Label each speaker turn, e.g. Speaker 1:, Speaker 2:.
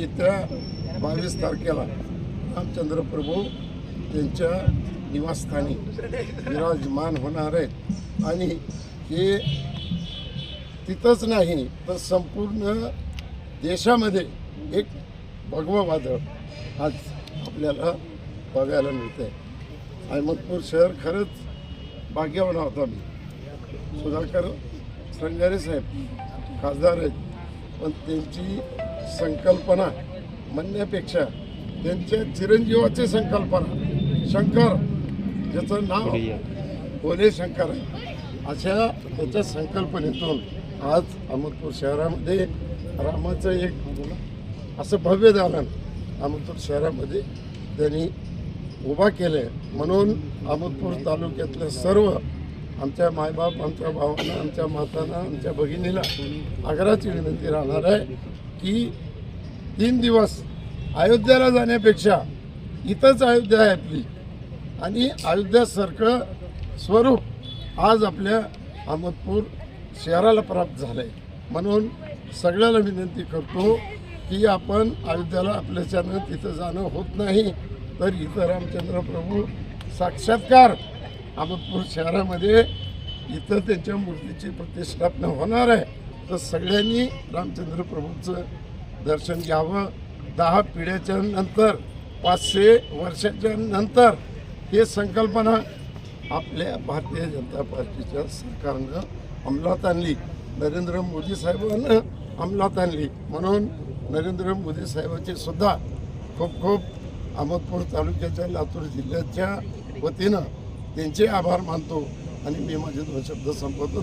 Speaker 1: येत्या बावीस तारखेला रामचंद्र प्रभू त्यांच्या निवासस्थानी विराजमान होणार आहेत. आणि हे तिथंच नाही तर संपूर्ण देशामध्ये एक भगवं वादळ आज आपल्याला बघायला मिळतंय. अहमदपूर शहर खरंच भाग्यवान होता मी सुधाकर संगारे साहेब खासदार आहेत. पण त्यांची संकल्पना म्हणण्यापेक्षा त्यांच्या चिरंजीवाची संकल्पना. शंकर ज्याचं नाव भोले शंकर आहे. अशा त्याच्या संकल्पनेतून आज अहमदपूर शहरामध्ये रामाचं एक असं भव्य दालन अहमदपूर शहरामध्ये त्यांनी उभा केलं आहे म्हणून अहमदपूर तालुक्यातल्या सर्व आमच्या मायबाप आमच्या भावांना आमच्या मातांना आमच्या भगिनीला आग्रहाची विनंती राहणार आहे की तीन दिवस अयोध्याला जाण्यापेक्षा इथंच अयोध्या आहे आपली. आणि अयोध्यासारखं स्वरूप आज आपल्या अहमदपूर शहराला प्राप्त झालं आहे म्हणून सगळ्याला विनंती करतो की आपण अयोध्याला आपल्याच्यानं तिथं जाणं होत नाही तर इथं रामचंद्र प्रभू साक्षात्कार अहमदपूर शहरामध्ये इथं त्यांच्या मूर्तीची प्रतिष्ठापना होणार आहे. तर सगळ्यांनी रामचंद्र प्रभूचं दर्शन घ्यावं. दहा पिढ्याच्या नंतर पाचशे वर्षाच्या नंतर हे संकल्पना आपल्या भारतीय जनता पार्टीच्या सरकारनं अंमलात आणली. नरेंद्र मोदी साहेबांना अंमलात आणली. म्हणून नरेंद्र मोदी साहेबांचे सुद्धा खूप खूप अहमदपूर तालुक्याच्या लातूर जिल्ह्याच्या वतीनं त्यांचे आभार मानतो आणि मी माझे दोन शब्द संपवतो.